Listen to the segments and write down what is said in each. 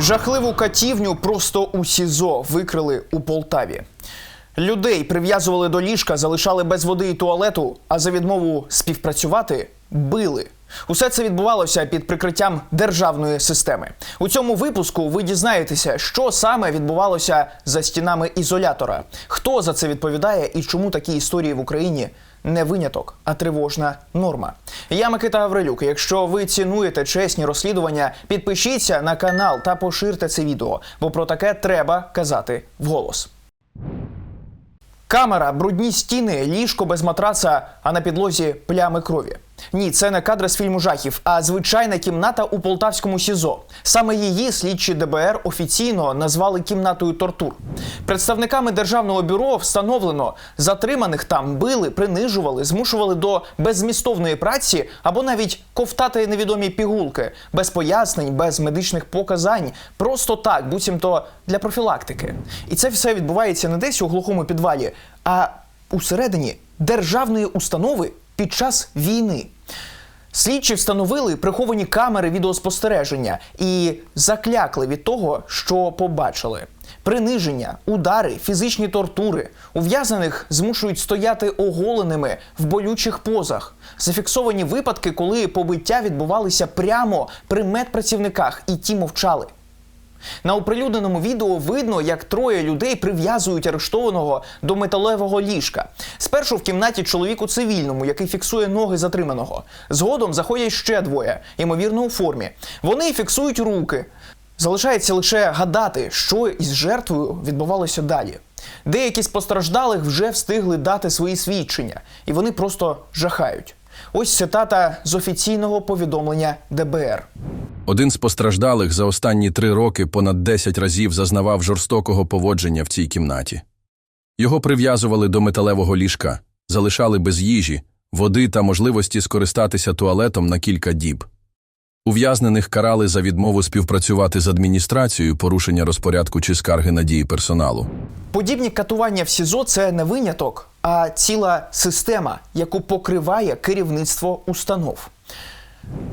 Жахливу катівню просто у СІЗО викрили у Полтаві. Людей прив'язували до ліжка, залишали без води і туалету, а за відмову співпрацювати били. Усе це відбувалося під прикриттям державної системи. У цьому випуску ви дізнаєтеся, що саме відбувалося за стінами ізолятора, хто за це відповідає і чому такі історії в Україні не виняток, а тривожна норма. Я Микита Гаврилюк. Якщо ви цінуєте чесні розслідування, підпишіться на канал та поширте це відео, бо про таке треба казати вголос. Камера, брудні стіни, ліжко без матраца, а на підлозі плями крові. Ні, це не кадри з фільму жахів, а звичайна кімната у полтавському СІЗО. Саме її слідчі ДБР офіційно назвали кімнатою тортур. Представниками державного бюро встановлено, затриманих там били, принижували, змушували до беззмістовної праці або навіть ковтати невідомі пігулки без пояснень, без медичних показань, просто так, буцімто для профілактики. І це все відбувається не десь у глухому підвалі, а усередині державної установи під час війни. Слідчі встановили приховані камери відеоспостереження і заклякли від того, що побачили. Приниження, удари, фізичні тортури. Ув'язнених змушують стояти оголеними в болючих позах. Зафіксовані випадки, коли побиття відбувалися прямо при медпрацівниках, і ті мовчали. На оприлюдненому відео видно, як троє людей прив'язують арештованого до металевого ліжка. Спершу в кімнаті чоловік у цивільному, який фіксує ноги затриманого. Згодом заходять ще двоє, ймовірно, у формі. Вони фіксують руки. Залишається лише гадати, що із жертвою відбувалося далі. Деякі з постраждалих вже встигли дати свої свідчення, і вони просто жахають. Ось цитата з офіційного повідомлення ДБР. Один з постраждалих за останні три роки понад 10 разів зазнавав жорстокого поводження в цій кімнаті. Його прив'язували до металевого ліжка, залишали без їжі, води та можливості скористатися туалетом на кілька діб. Ув'язнених карали за відмову співпрацювати з адміністрацією, порушення розпорядку чи скарги на дії персоналу. Подібні катування в СІЗО це не виняток, а ціла система, яку покриває керівництво установ.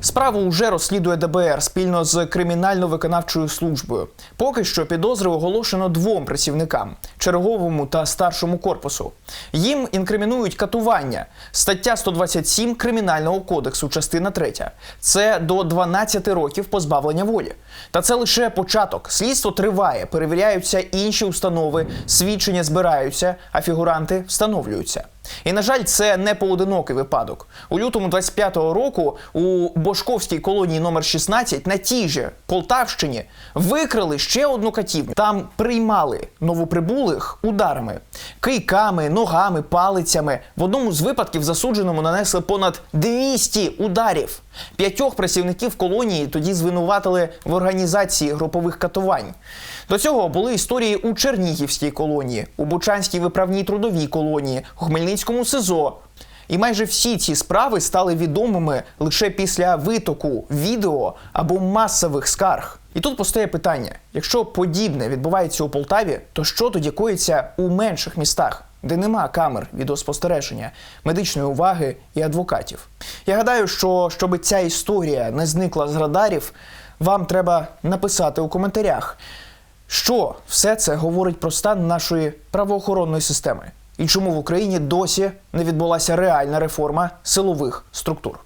Справу вже розслідує ДБР спільно з кримінально-виконавчою службою. Поки що підозри оголошено двом працівникам черговому та старшому корпусу. Їм інкримінують катування. Стаття 127 Кримінального кодексу, частина 3. Це до 12 років позбавлення волі. Та це лише початок. Слідство триває, перевіряються інші установи, свідчення збираються, а фігуранти встановлюються. І на жаль, це не поодинокий випадок. У лютому 25-го року у Бошковській колонії номер 16 на тій же Полтавщині викрили ще одну катівню. Там приймали новоприбулих ударами, кийками, ногами, палицями. В одному з випадків засудженому нанесли понад 200 ударів. П'ятьох працівників колонії тоді звинуватили в організації групових катувань. До цього були історії у Чернігівській колонії, у Бучанській виправній трудовій колонії, у Хмельницькому СИЗО. І майже всі ці справи стали відомими лише після витоку відео або масових скарг. І тут постає питання: якщо подібне відбувається у Полтаві, то що тоді коїться у менших містах, де нема камер відеоспостереження, медичної уваги і адвокатів? Я гадаю, що щоб ця історія не зникла з радарів, вам треба написати у коментарях, що все це говорить про стан нашої правоохоронної системи і чому в Україні досі не відбулася реальна реформа силових структур.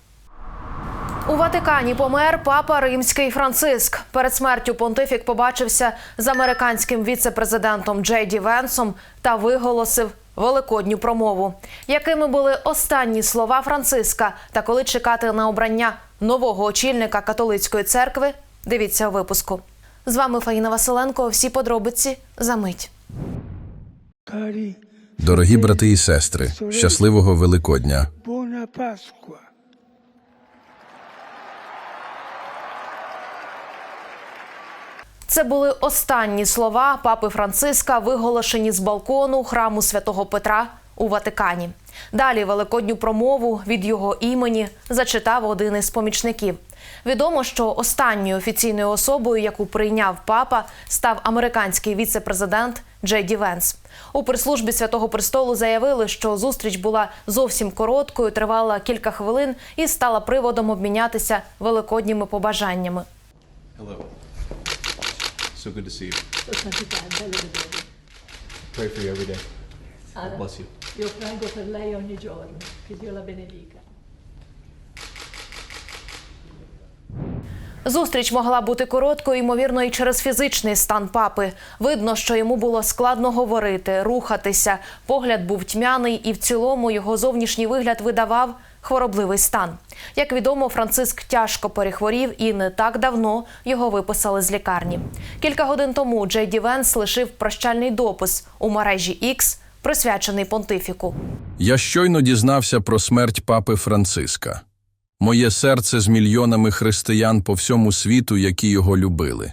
У Ватикані помер папа римський Франциск. Перед смертю понтифік побачився з американським віце-президентом Джей Ді Венсом та виголосив великодню промову. Якими були останні слова Франциска та коли чекати на обрання нового очільника католицької церкви? Дивіться у випуску. З вами Фаїна Василенко. Всі подробиці за мить. Дорогі брати і сестри, щасливого Великодня! Це були останні слова папи Франциска, виголошені з балкону храму святого Петра у Ватикані. Далі великодню промову від його імені зачитав один із помічників. Відомо, що останньою офіційною особою, яку прийняв папа, став американський віце-президент Джей Ді Венс. У прес-службі Святого Престолу заявили, що зустріч була зовсім короткою, тривала кілька хвилин і стала приводом обмінятися великодніми побажаннями. So good to see you. Pray for you every day. Ara, Bless you. Io prego per lei ogni giorno, che Dio la benedica. Зустріч могла бути короткою, ймовірно, і через фізичний стан папи. Видно, що йому було складно говорити, рухатися. Погляд був тьмяний, і в цілому його зовнішній вигляд видавав хворобливий стан. Як відомо, Франциск тяжко перехворів і не так давно його виписали з лікарні. Кілька годин тому Джей Ді Венс лишив прощальний допис у мережі X, присвячений понтифіку. Я щойно дізнався про смерть папи Франциска. Моє серце з мільйонами християн по всьому світу, які його любили.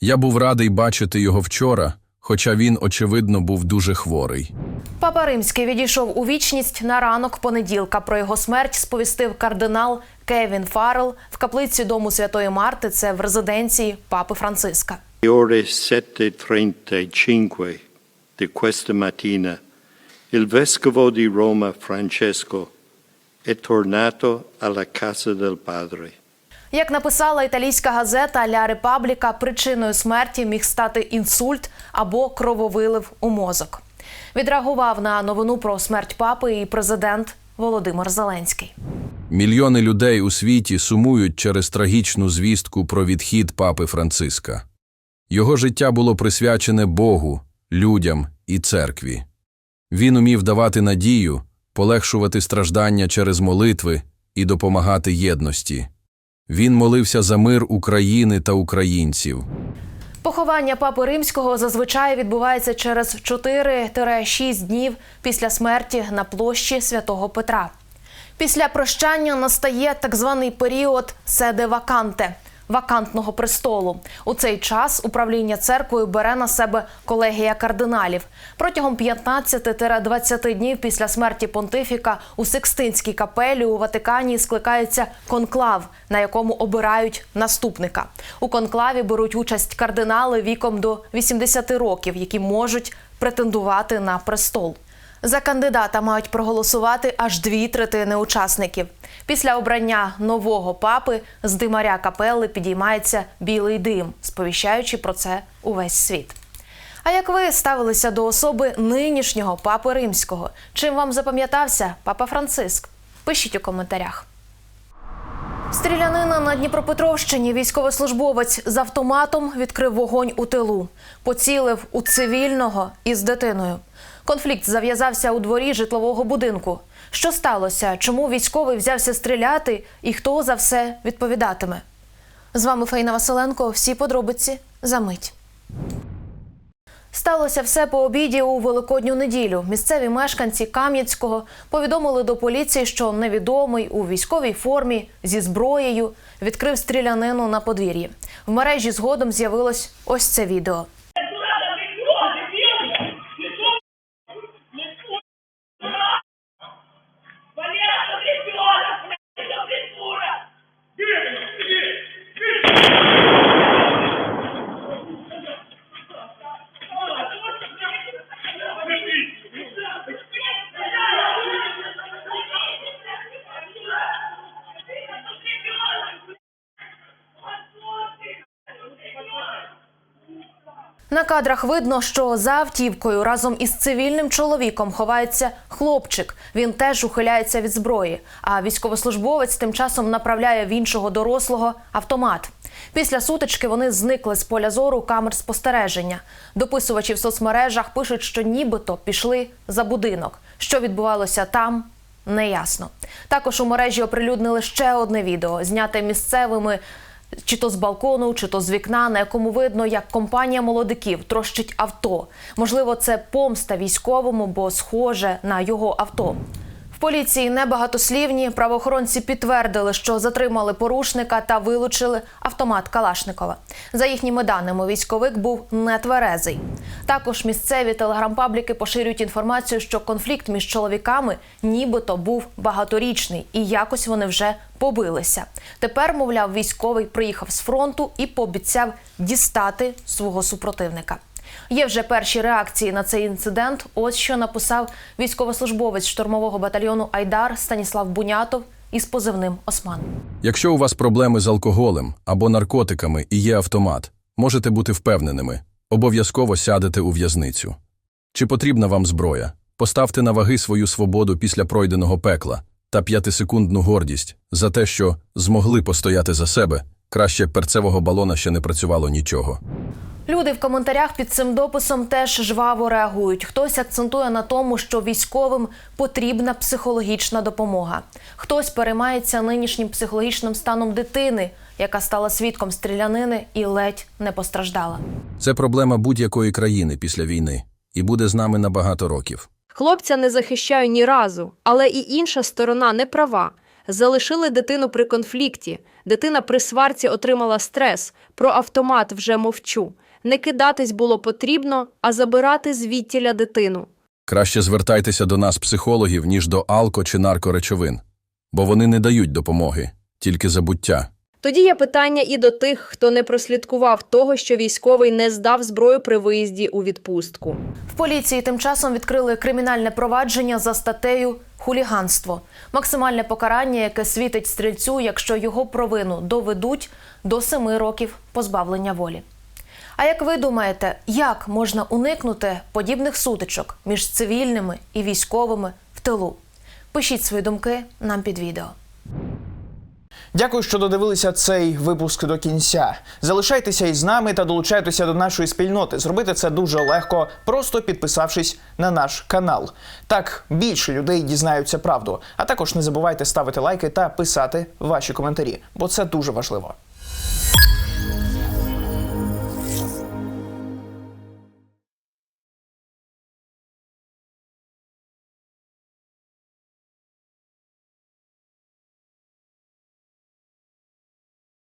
Я був радий бачити його вчора, хоча він, очевидно, був дуже хворий. Папа Римський відійшов у вічність на ранок понеділка. Про його смерть сповістив кардинал Кевін Фаррел в каплиці дому Святої Марти. Це в резиденції папи Франциска. Ore 7.35 di questa mattina il vescovo di Roma Francesco è tornato alla casa del padre. Як написала італійська газета Ля Репабліка, причиною смерті міг стати інсульт або крововилив у мозок. Відреагував на новину про смерть папи і президент Володимир Зеленський. Мільйони людей у світі сумують через трагічну звістку про відхід папи Франциска. Його життя було присвячене Богу, людям і церкві. Він умів давати надію, полегшувати страждання через молитви і допомагати єдності. Він молився за мир України та українців. Поховання папи римського зазвичай відбувається через 4-6 днів після смерті на площі святого Петра. Після прощання настає так званий період седе ваканте вакантного престолу. У цей час управління церквою бере на себе колегія кардиналів. Протягом 15-20 днів після смерті понтифіка у Секстинській капелі у Ватикані скликається конклав, на якому обирають наступника. У конклаві беруть участь кардинали віком до 80 років, які можуть претендувати на престол. За кандидата мають проголосувати аж дві третини учасників. Після обрання нового папи з димаря капели підіймається білий дим, сповіщаючи про це увесь світ. А як ви ставилися до особи нинішнього папи римського? Чим вам запам'ятався папа Франциск? Пишіть у коментарях. Стрілянина на Дніпропетровщині військовослужбовець з автоматом відкрив вогонь у тилу, поцілив у цивільного із дитиною. Конфлікт зав'язався у дворі житлового будинку. Що сталося? Чому військовий взявся стріляти і хто за все відповідатиме? З вами Фаїна Василенко. Всі подробиці за мить. Сталося все по обіді у великодню неділю. Місцеві мешканці Кам'янського повідомили до поліції, що невідомий у військовій формі зі зброєю відкрив стрілянину на подвір'ї. В мережі згодом з'явилось ось це відео. На кадрах видно, що за автівкою разом із цивільним чоловіком ховається хлопчик. Він теж ухиляється від зброї. А військовослужбовець тим часом направляє в іншого дорослого автомат. Після сутички вони зникли з поля зору камер спостереження. Дописувачі в соцмережах пишуть, що нібито пішли за будинок. Що відбувалося там, неясно. Також у мережі оприлюднили ще одне відео, зняте місцевими чи то з балкону, чи то з вікна, на якому видно, як компанія молодиків трощить авто. Можливо, це помста військовому, бо схоже на його авто. Поліції небагатослівні правоохоронці підтвердили, що затримали порушника та вилучили автомат Калашникова. За їхніми даними, військовик був нетверезий. Також місцеві телеграм-пабліки поширюють інформацію, що конфлікт між чоловіками нібито був багаторічний, і якось вони вже побилися. Тепер, мовляв, військовий приїхав з фронту і пообіцяв дістати свого супротивника. Є вже перші реакції на цей інцидент. Ось що написав військовослужбовець штурмового батальйону Айдар Станіслав Бунятов із позивним Осман. Якщо у вас проблеми з алкоголем або наркотиками і є автомат, можете бути впевненими, обов'язково сядете у в'язницю. Чи потрібна вам зброя? Поставте на ваги свою свободу після пройденого пекла та п'ятисекундну гордість за те, що змогли постояти за себе. Краще перцевого балона ще не працювало нічого. Люди в коментарях під цим дописом теж жваво реагують. Хтось акцентує на тому, що військовим потрібна психологічна допомога. Хтось переймається нинішнім психологічним станом дитини, яка стала свідком стрілянини і ледь не постраждала. Це проблема будь-якої країни після війни і буде з нами на багато років. Хлопця не захищаю ні разу, але і інша сторона не права. Залишили дитину при конфлікті. Дитина при сварці отримала стрес. Про автомат вже мовчу. Не кидатись було потрібно, а забирати звідтіля дитину. Краще звертайтеся до нас, психологів, ніж до алко чи наркоречовин, бо вони не дають допомоги, тільки забуття. Тоді є питання і до тих, хто не прослідкував того, що військовий не здав зброю при виїзді у відпустку. В поліції тим часом відкрили кримінальне провадження за статтею хуліганство. Максимальне покарання, яке світить стрільцю, якщо його провину доведуть до семи років позбавлення волі. А як ви думаєте, як можна уникнути подібних сутичок між цивільними і військовими в тилу? Пишіть свої думки нам під відео. Дякую, що додивилися цей випуск до кінця. Залишайтеся із нами та долучайтеся до нашої спільноти. Зробити це дуже легко, просто підписавшись на наш канал. Так більше людей дізнаються правду. А також не забувайте ставити лайки та писати ваші коментарі, бо це дуже важливо.